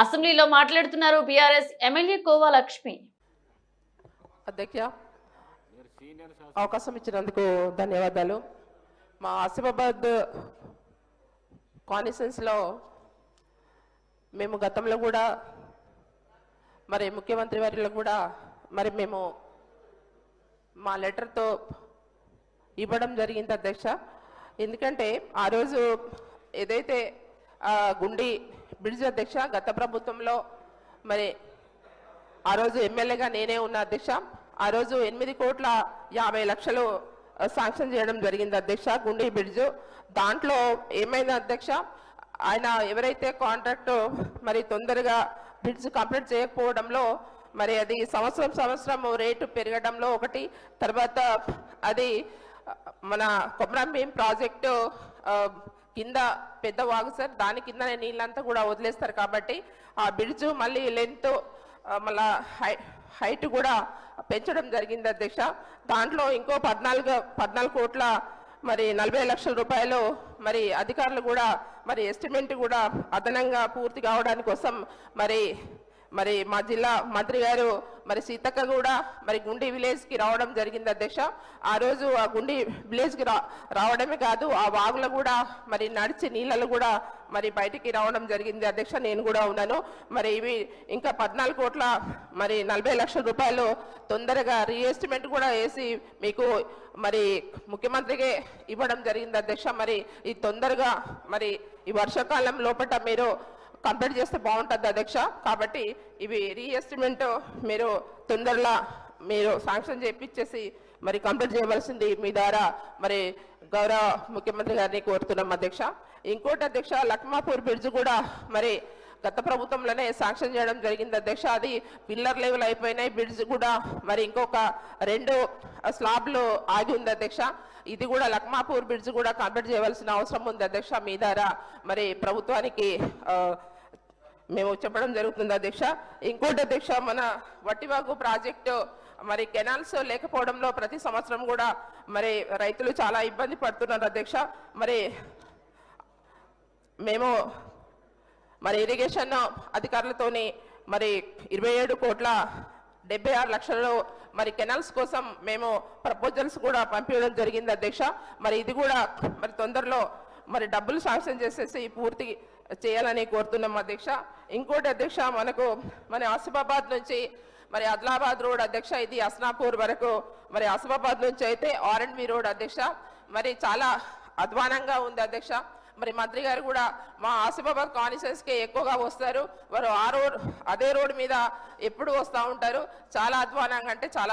అసెంబ్లీలో మాట్లాడుతున్నారు BRS MLA khoa Lakshmi. అధ్యక్ష అవకాశం ఇచ్చినందుకు ధన్యవాదాలు. మా ఆసిఫాబాద్ కాన్స్టిట్యున్సీలో మేము గతంలో కూడా మరి ముఖ్యమంత్రి వారిలో కూడా మరి మేము మా లెటర్తో ఇవ్వడం జరిగింది అధ్యక్ష. ఎందుకంటే ఆ రోజు ఏదైతే గుండీ గుండి బ్రిడ్జ్ అధ్యక్ష గత ప్రభుత్వంలో మరి ఆ రోజు ఎమ్మెల్యేగా నేనే ఉన్న అధ్యక్ష. ఆ రోజు ఎనిమిది కోట్ల యాభై లక్షలు శాంక్షన్ చేయడం జరిగింది అధ్యక్ష గుండీ బ్రిడ్జ్. దాంట్లో ఏమైంది అధ్యక్ష? ఆయన ఎవరైతే కాంట్రాక్ట్ మరి తొందరగా బ్రిడ్జ్ కంప్లీట్ చేయకపోవడంలో మరి అది సంవత్సరం సంవత్సరం రేటు పెరగడంలో ఒకటి తర్వాత అది మన కొమరం భీం ప్రాజెక్టు కింద పెద్ద వాగు సార్ దాని కిందనే నీళ్ళంతా కూడా వదిలేస్తారు కాబట్టి ఆ బ్రిడ్జ్ మళ్ళీ లెంత్ మళ్ళా హై హైట్ కూడా పెంచడం జరిగింది అధ్యక్ష. దాంట్లో ఇంకో పద్నాలుగు పద్నాలుగు కోట్ల మరి నలభై లక్షల రూపాయలు మరి అధికారులు కూడా మరి ఎస్టిమేట్ కూడా అదనంగా పూర్తి కావడానికి కోసం మరి మరి మా జిల్లా మంత్రి గారు మరి సీతక్క కూడా మరి గుండి విలేజ్కి రావడం జరిగింది అధ్యక్ష. ఆ రోజు ఆ గుండి విలేజ్కి రా రావడమే కాదు ఆ వాగులో కూడా మరి నడిచి నీళ్ళలో కూడా మరి బయటికి రావడం జరిగింది అధ్యక్ష. నేను కూడా ఉన్నాను. మరి ఇవి ఇంకా పద్నాలుగు కోట్ల మరి నలభై లక్షల రూపాయలు తొందరగా రీఎస్టిమేట్ కూడా వేసి మీకు మరి ముఖ్యమంత్రికి ఇవ్వడం జరిగింది అధ్యక్ష. మరి ఈ తొందరగా మరి ఈ వర్షాకాలం లోపల మీరు కంప్లీట్ చేస్తే బాగుంటుంది అధ్యక్ష. కాబట్టి ఇవి రీఎస్టిమేట్ మీరు తొందరలో మీరు శాంక్షన్ చేయించేసి మరి కంప్లీట్ చేయవలసింది మీ ద్వారా మరి గౌరవ ముఖ్యమంత్రి గారిని కోరుతున్నాం అధ్యక్ష. ఇంకోటి అధ్యక్ష లక్మాపూర్ బ్రిడ్జ్ కూడా మరి గత ప్రభుత్వంలోనే శాంక్షన్ చేయడం జరిగింది అధ్యక్ష. అది పిల్లర్ లెవెల్ అయిపోయినాయి. బ్రిడ్జ్ కూడా మరి ఇంకొక రెండు స్లాబ్లు ఆగి ఉంది అధ్యక్ష. ఇది కూడా లక్మాపూర్ బ్రిడ్జ్ కూడా కంప్లీట్ చేయవలసిన అవసరం ఉంది అధ్యక్ష మీ ద్వారా. మరి ప్రభుత్వానికి ఆ, మేము చెప్పడం జరుగుతుంది అధ్యక్ష. ఇంకోటి అధ్యక్ష మన వట్టివాగు ప్రాజెక్టు మరి కెనాల్స్ లేకపోవడంలో ప్రతి సంవత్సరం కూడా మరి రైతులు చాలా ఇబ్బంది పడుతున్నారు అధ్యక్ష. మరి మేము మరి ఇరిగేషన్ అధికారులతోని మరి ఇరవై ఏడు కోట్ల డెబ్బై ఆరు లక్షలు మరి కెనాల్స్ కోసం మేము ప్రపోజల్స్ కూడా పంపించడం జరిగింది అధ్యక్ష. మరి ఇది కూడా మరి తొందరలో మరి డబ్బులు శాంక్షన్ చేసేసి పూర్తి చేయాలని కోరుతున్నాం అధ్యక్ష. ఇంకోటి అధ్యక్ష మనకు మన ఆసిఫాబాద్ నుంచి మరి ఆదిలాబాద్ రోడ్ అధ్యక్ష ఇది అస్నాపూర్ వరకు మరి ఆసిఫాబాద్ నుంచి అయితే ఆర్ రోడ్ అధ్యక్ష. మరి చాలా అధ్వానంగా ఉంది అధ్యక్ష. మరి మంత్రి గారు కూడా మా ఆసిఫాబాద్ కాన్స్టిట్యూన్స్ ఎక్కువగా వస్తారు. వారు ఆ రోడ్ అదే రోడ్ మీద ఎప్పుడు వస్తూ ఉంటారు. చాలా అధ్వానంగా అంటే చాలా